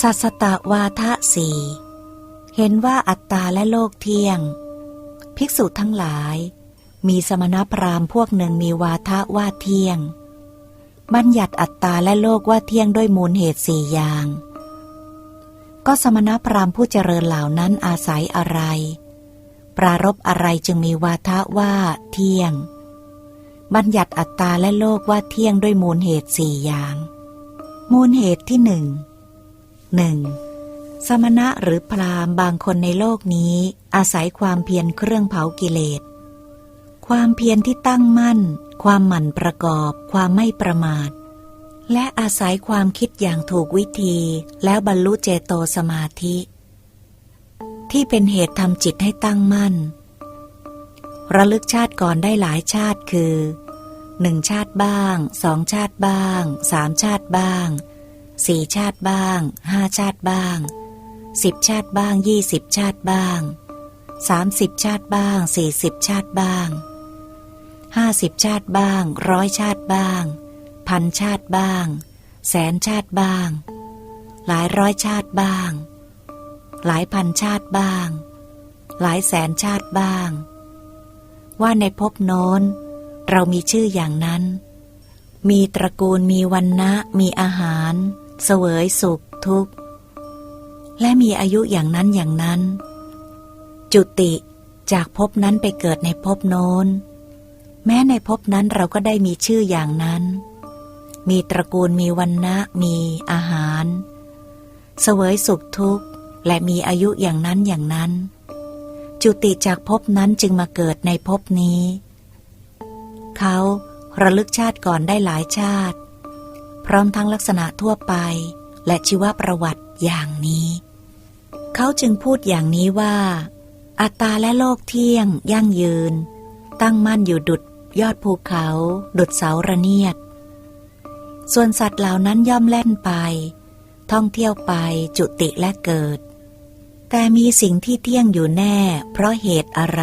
สัสตะวาทะสีเห็นว่าอัตตาและโลกเที่ยง ภิกษุทั้งหลาย มีสมณพราหมณ์พวกหนึ่งมีวาทะว่าเที่ยง บัญญัติอัตตาและโลกว่าเที่ยงด้วยมูลเหตุสี่อย่าง ก็สมณพราหมณ์ผู้เจริญเหล่านั้นอาศัยอะไร ปรารบอะไรจึงมีวาทะว่าเที่ยง บัญญัติอัตตาและโลกว่าเที่ยงด้วยมูลเหตุสี่อย่าง มูลเหตุที่หนึ่ง หนึ่งสมณะหรือพราหมณ์บางคนในโลกนี้อาศัยความเพียรเครื่องเผากิเลส ความเพียรที่ตั้งมั่น ความหมั่นประกอบ ความไม่ประมาท และอาศัยความคิดอย่างถูกวิธี แล้วบรรลุเจโตสมาธิ ที่เป็นเหตุทำจิตให้ตั้งมั่น ระลึกชาติก่อนได้หลายชาติคือหนึ่งชาติบ้างสองชาติบ้างสามชาติบ้าง สี่ชาติบ้างห้าชาติบ้างสิบชาติบ้างยี่สิบชาติบ้างสามสิบชาติบ้างสี่สิบชาติบ้างห้าสิบชาติบ้างร้อยชาติบ้าง พันชาติบ้าง แสนชาติบ้าง หลายร้อยชาติบ้าง หลายพันชาติบ้าง หลายแสนชาติบ้าง ว่าในภพโน้น เรามีชื่ออย่างนั้น มีตระกูลมีวันนะมีอาหาร เสวยสุขทุกข์ และมีอายุอย่างนั้นอย่างนั้น จุติจากภพนั้นไปเกิดในภพโน้น แม้ในภพนั้นเราก็ได้มีชื่ออย่างนั้น มีตระกูลมีวันนะมีอาหาร เสวยสุขทุกข์ และมีอายุอย่างนั้นอย่างนั้น จุติจากภพนั้นจึงมาเกิดในภพนี้ เขาระลึกชาติก่อนได้หลายชาติ พร้อมทั้งลักษณะทั่วไป และชีวประวัติอย่างนี้ เขาจึงพูดอย่างนี้ว่า อัตตาและโลกเที่ยง ยั่งยืน ตั้งมั่นอยู่ดุดยอดภูเขา ดุดเสาระเนียด ส่วนสัตว์เหล่านั้นย่อมแล่นไป ท่องเที่ยวไปจุติและเกิด แต่มีสิ่งที่เที่ยงอยู่แน่ เพราะเหตุอะไร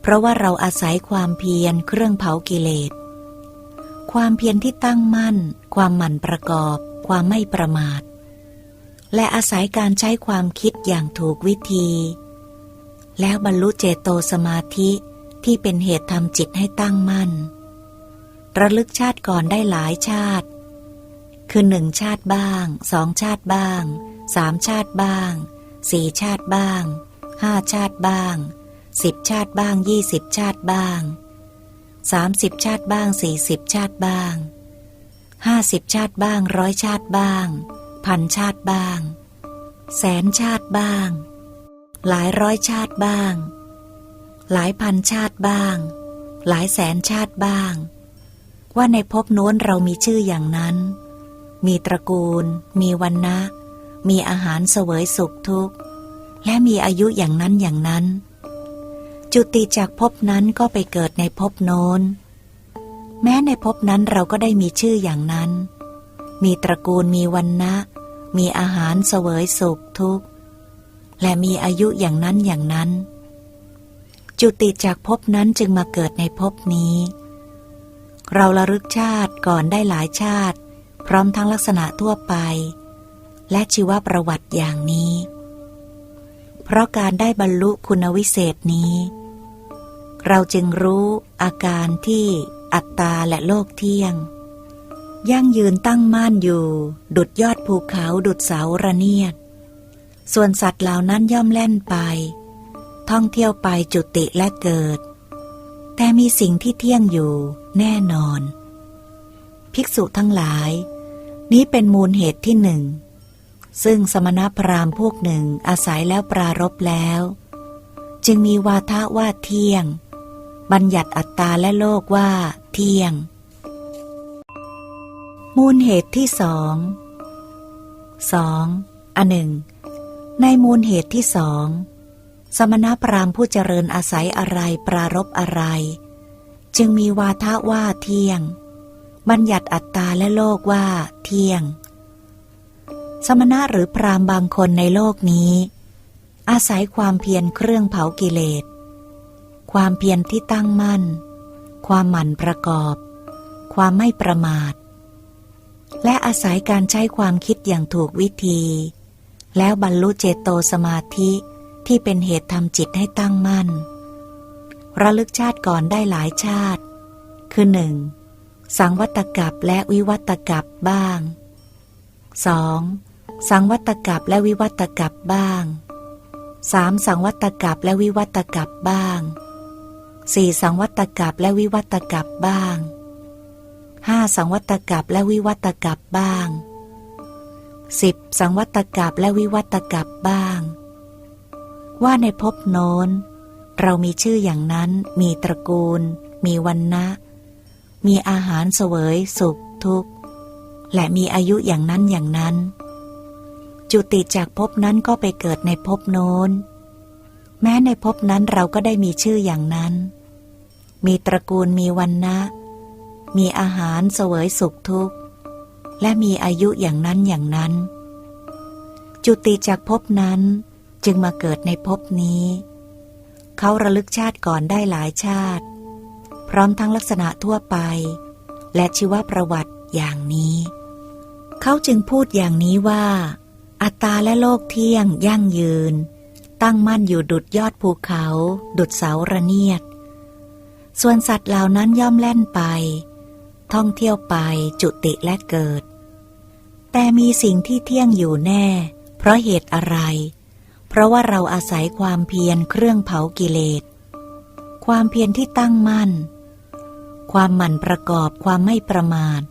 เพราะว่าเราอาศัยความเพียรเครื่องเผากิเลส ความเพียรที่ตั้งมั่น ความหมั่นประกอบ ความไม่ประมาท และอาศัยการใช้ความคิดอย่างถูกวิธี แล้วบรรลุเจโตสมาธิที่เป็นเหตุทำจิตให้ตั้งมั่น ระลึกชาติก่อนได้หลายชาติ คือหนึ่งชาติบ้าง สองชาติบ้าง สามชาติบ้าง สี่ชาติบ้าง ห้าชาติบ้าง สิบชาติบ้างยี่สิบชาติบ้าง สามสิบชาติบ้างสี่สิบชาติบ้างห้าสิบชาติบ้างร้อยชาติบ้าง พันชาติบ้าง แสนชาติบ้าง หลายร้อยชาติบ้าง หลายพันชาติบ้าง หลายแสนชาติบ้าง ว่าในภพโน้นเรามีชื่ออย่างนั้น มีตระกูล มีวันนะ มีอาหารเสวยสุขทุกข์ และมีอายุอย่างนั้นอย่างนั้น จุติจากภพนั้นก็ไปเกิดในภพโน้น แม้ในภพนั้นเราก็ได้มีชื่ออย่างนั้น มีตระกูลมีวันนะมีอาหารเสวยสุขทุกข์ และมีอายุอย่างนั้นอย่างนั้น จุติจากภพนั้นจึงมาเกิดในภพนี้ เราระลึกชาติก่อนได้หลายชาติ พร้อมทั้งลักษณะทั่วไป และชีวประวัติอย่างนี้ เพราะการได้บรรลุคุณวิเศษนี้ เราจึงรู้อาการที่อัตตาและโลกเที่ยง ยั่งยืนตั้งมั่นอยู่ ดุดยอดภูเขาดุดเสาระเนียด ส่วนสัตว์เหล่านั้นย่อมแล่นไป ท่องเที่ยวไปจุติและเกิด แต่มีสิ่งที่เที่ยงอยู่แน่นอน ภิกษุทั้งหลาย นี้เป็นมูลเหตุที่หนึ่ง ซึ่งสมณพราหมณ์พวกหนึ่งอาศัยแล้วปรารบแล้ว จึงมีวาทะว่าเที่ยง บัญญัติอัตตาและโลกว่า เที่ยง มูลเหตุที่สองสองอันหนึ่ง ในมูลเหตุที่สอง สมณพราหมณ์ผู้เจริญอาศัยอะไรปรารบอะไร จึงมีวาทะว่าเที่ยง บัญญัติอัตตาและโลกว่า เที่ยง สมณะหรือพราหมณ์บางคนในโลกนี้ อาศัยความเพียรเครื่องเผากิเลส ความเพียรที่ตั้งมั่น ความหมั่นประกอบ ความไม่ประมาท และอาศัยการใช้ความคิดอย่างถูกวิธี แล้วบรรลุเจโตสมาธิที่เป็นเหตุทำจิตให้ตั้งมั่น ระลึกชาติก่อนได้หลายชาติ คือหนึ่งสังวัตกับและวิวัตกับบ้าง 2. สังวัตกับและวิวัตกับบ้าง 3. สังวัตกับและวิวัตกับบ้าง 4. สังวัตกับและวิวัตกับบ้าง 5. สังวัตกับและวิวัตกับบ้าง 10. สังวัตกับและวิวัตกับบ้าง ว่าในภพโน้น เรามีชื่ออย่างนั้น มีตระกูล มีวันนะมีอาหารเสวยสุขทุกข์ และมีอายุอย่างนั้นอย่างนั้น จุติจากภพนั้นก็ไปเกิดในภพโน้น แม้ในภพนั้นเราก็ได้มีชื่ออย่างนั้น มีตระกูลมีวันนะ มีอาหารเสวยสุขทุกข์ และมีอายุอย่างนั้นอย่างนั้น จุติจากภพนั้นจึงมาเกิดในภพนี้ เขาระลึกชาติก่อนได้หลายชาติ พร้อมทั้งลักษณะทั่วไป และชีวประวัติอย่างนี้ เขาจึงพูดอย่างนี้ว่า อัตตาและโลกเที่ยงยั่งยืน ตั้งมั่นอยู่ดุดยอดภูเขา ดุดเสาระเนียด ส่วนสัตว์เหล่านั้นย่อมแล่นไป ท่องเที่ยวไปจุติและเกิด แต่มีสิ่งที่เที่ยงอยู่แน่ เพราะเหตุอะไร เพราะว่าเราอาศัยความเพียรเครื่องเผากิเลส ความเพียรที่ตั้งมั่น ความหมั่นประกอบความไม่ประมาท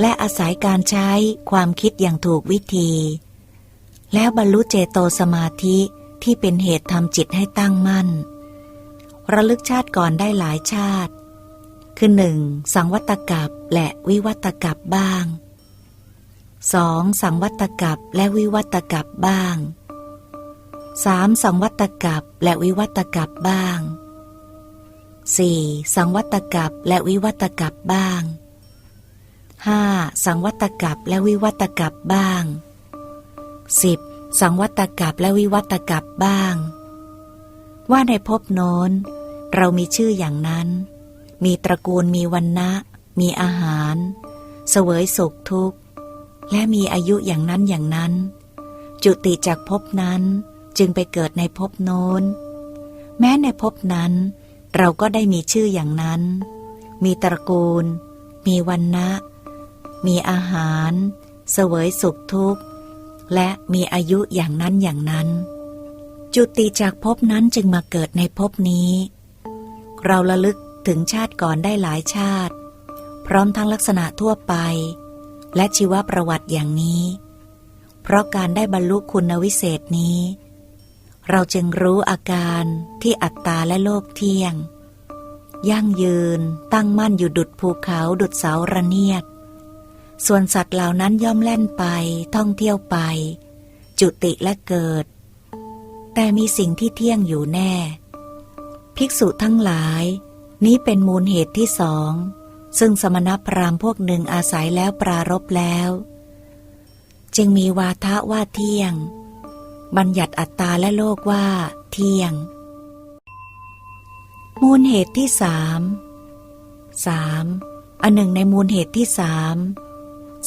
และอาศัยการใช้ความคิดอย่างถูกวิธีแล้วบรรลุเจโตสมาธิ ที่เป็นเหตุทำจิตให้ตั้งมั่น ระลึกชาติก่อนได้หลายชาติ คือหนึ่งสังวัตกับและวิวัตกับบ้างสองสังวัตกับและวิวัตกับบ้างสามสังวัตกับและวิวัตกับบ้าง 4. สังวัตกับและวิวัตกับบ้าง 5. สังวัตกับและวิวัตกับบ้าง 10. สังวัตกับและวิวัตกับบ้าง ว่าในภพโน้น เรามีชื่ออย่างนั้น มีตระกูลมีวันนะมีอาหาร เสวยสุขทุกข์ และมีอายุอย่างนั้นอย่างนั้น จุติจากภพนั้นจึงไปเกิดในภพโน้น แม้ในภพนั้น เราก็ได้มีชื่ออย่างนั้น มีตระกูล มีวันนะมีอาหาร เสวยสุขทุกข์ และมีอายุอย่างนั้นอย่างนั้น จุติจากภพนั้นจึงมาเกิดในภพนี้ เราระลึกถึงชาติก่อนได้หลายชาติ พร้อมทั้งลักษณะทั่วไป และชีวประวัติอย่างนี้ เพราะการได้บรรลุคุณวิเศษนี้ เราจึงรู้อาการที่อัตตาและโลกเที่ยง ยั่งยืนตั้งมั่นอยู่ดุดภูเขาดุดเสาระเนียด ส่วนสัตว์เหล่านั้นย่อมแล่นไปท่องเที่ยวไป จุติและเกิด แต่มีสิ่งที่เที่ยงอยู่แน่ ภิกษุทั้งหลาย นี้เป็นมูลเหตุที่สอง ซึ่งสมณพราหมณ์พวกหนึ่งอาศัยแล้วปรารบแล้ว จึงมีวาทะว่าเที่ยง บัญญัติอัตตาและโลกว่า เที่ยง มูลเหตุที่สามสามอันหนึ่งในมูลเหตุที่สาม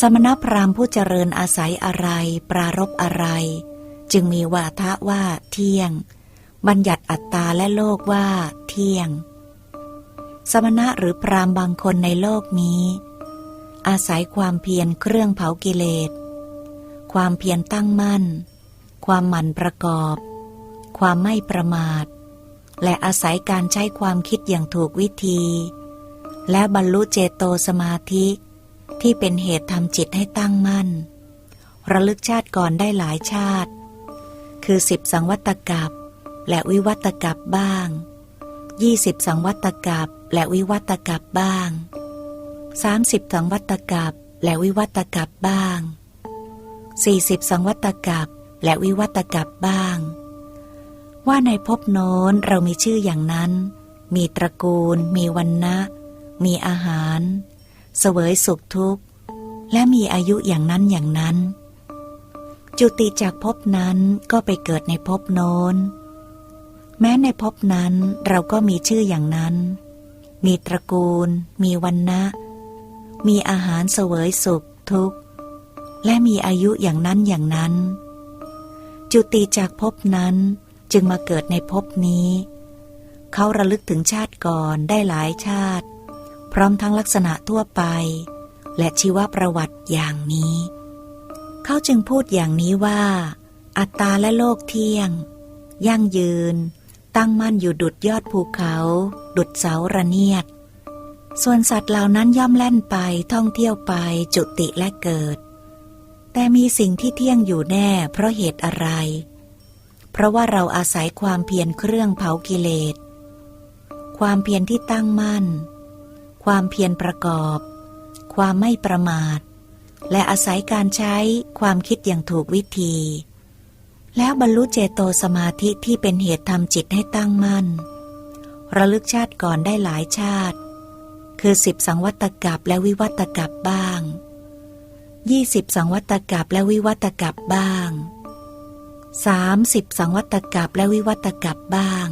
สมณพราหมณ์ผู้เจริญอาศัยอะไร ปรารบอะไร จึงมีวาทะว่าเที่ยง บัญญัติอัตตาและโลกว่าเที่ยง สมณะหรือพราหมณ์บางคนในโลกนี้ อาศัยความเพียรเครื่องเผากิเลส ความเพียรตั้งมั่น ความหมั่นประกอบ ความไม่ประมาท และอาศัยการใช้ความคิดอย่างถูกวิธี และบรรลุเจโตสมาธิ ที่เป็นเหตุทำจิตให้ตั้งมั่น ระลึกชาติก่อนได้หลายชาติ คือสิบสังวัตกับและวิวัตกับบ้างยี่สิบสังวัตกับและวิวัตกับบ้างสามสิบสังวัตกับและวิวัตกับบ้างสี่สิบสังวัตกับและวิวัตกับบ้าง ว่าในภพโน้นเรามีชื่ออย่างนั้น มีตระกูล มีวันนะ มีอาหาร เสวยสุขทุกข์ และมีอายุอย่างนั้นอย่างนั้น จุติจากภพนั้นก็ไปเกิดในภพโน้น แม้ในภพนั้นเราก็มีชื่ออย่างนั้น มีตระกูล มีวันนะ มีอาหารเสวยสุขทุกข์ และมีอายุอย่างนั้นอย่างนั้น จุติจากภพนั้นจึงมาเกิดในภพนี้ เขาระลึกถึงชาติก่อนได้หลายชาติ พร้อมทั้งลักษณะทั่วไป และชีวประวัติอย่างนี้ เขาจึงพูดอย่างนี้ว่า อัตตาและโลกเที่ยง ยั่งยืน ตั้งมั่นอยู่ดุดยอดภูเขา ดุดเสาระเนียด ส่วนสัตว์เหล่านั้นย่อมแล่นไปท่องเที่ยวไปจุติและเกิด แต่มีสิ่งที่เที่ยงอยู่แน่ เพราะเหตุอะไร เพราะว่าเราอาศัยความเพียรเครื่องเผากิเลสความเพียรที่ตั้งมั่น ความเพียรประกอบ ความไม่ประมาท และอาศัยการใช้ความคิดอย่างถูกวิธี แล้วบรรลุเจโตสมาธิที่เป็นเหตุทำจิตให้ตั้งมั่น ระลึกชาติก่อนได้หลายชาติ คือสิบสังวัตกับและวิวัตกับบ้างยี่สิบสังวัตกับและวิวัตกับบ้างสสามิบสังวัตกับและวิวัตกับบ้าง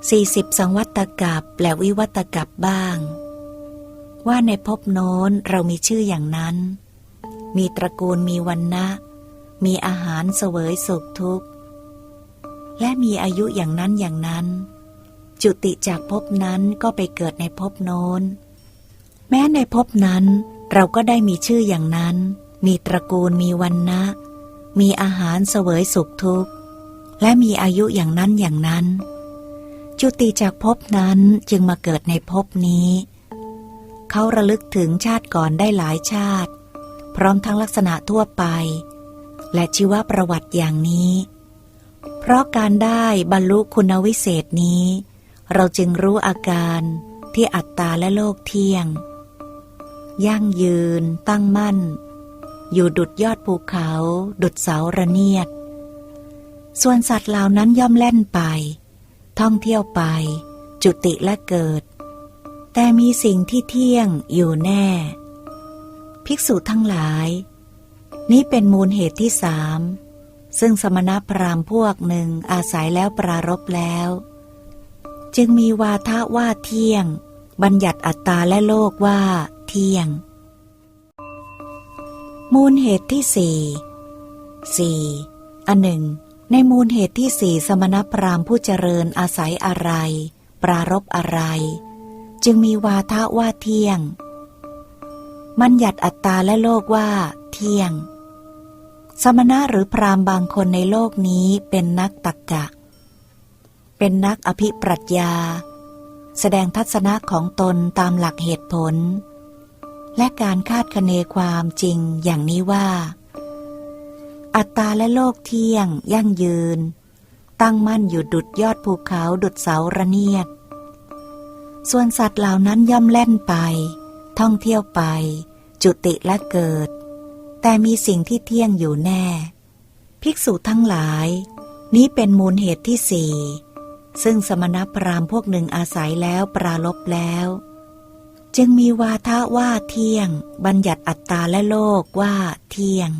40 สังวัตกับและวิวัตกับบ้าง ว่าในภพโน้นเรามีชื่ออย่างนั้น มีตระกูลมีวันนะมีอาหารเสวยสุขทุกข์ และมีอายุอย่างนั้นอย่างนั้น จุติจากภพนั้นก็ไปเกิดในภพโน้น แม้ในภพนั้นเราก็ได้มีชื่ออย่างนั้น มีตระกูลมีวันนะมีอาหารเสวยสุขทุกข์ และมีอายุอย่างนั้นอย่างนั้น จุติจากภพนั้นจึงมาเกิดในภพนี้ เขาระลึกถึงชาติก่อนได้หลายชาติ พร้อมทั้งลักษณะทั่วไป และชีวประวัติอย่างนี้ เพราะการได้บรรลุคุณวิเศษนี้ เราจึงรู้อาการที่อัตตาและโลกเที่ยง ยั่งยืน ตั้งมั่น อยู่ดุดยอดภูเขา ดุดเสาระเนียด ส่วนสัตว์เหล่านั้นย่อมแล่นไป ท่องเที่ยวไป จุติและเกิด แต่มีสิ่งที่เที่ยงอยู่แน่ ภิกษุทั้งหลาย นี้เป็นมูลเหตุที่สามซึ่งสมณพราหมณ์พวกหนึ่งอาศัยแล้วปรารบแล้ว จึงมีวาทะว่าเที่ยง บัญญัติอัตตาและโลกว่าเที่ยง มูลเหตุที่สี่สี่อันหนึ่ง ในมูลเหตุที่สี่สมณพราหมณ์ผู้เจริญอาศัยอะไร ปรารบอะไร จึงมีวาทะว่าเที่ยงบัญญัติอัตตาและโลกว่า เที่ยง สมณะหรือพราหมณ์บางคนในโลกนี้เป็นนักตักกะ เป็นนักอภิปรัชญา แสดงทัศนะของตนตามหลักเหตุผล และการคาดคะเนความจริงอย่างนี้ว่า อัตตาและโลกเที่ยง ยั่งยืน ตั้งมั่นอยู่ดุดยอดภูเขาดุดเสาระเนียด ส่วนสัตว์เหล่านั้นย่อมแล่นไป ท่องเที่ยวไป จุติและเกิด แต่มีสิ่งที่เที่ยงอยู่แน่ ภิกษุทั้งหลาย นี้เป็นมูลเหตุที่สี่ซึ่งสมณพราหมณ์พวกหนึ่งอาศัยแล้วปราลบแล้ว จึงมีวาทะว่าเที่ยง บัญญัติอัตตาและโลกว่าเที่ยง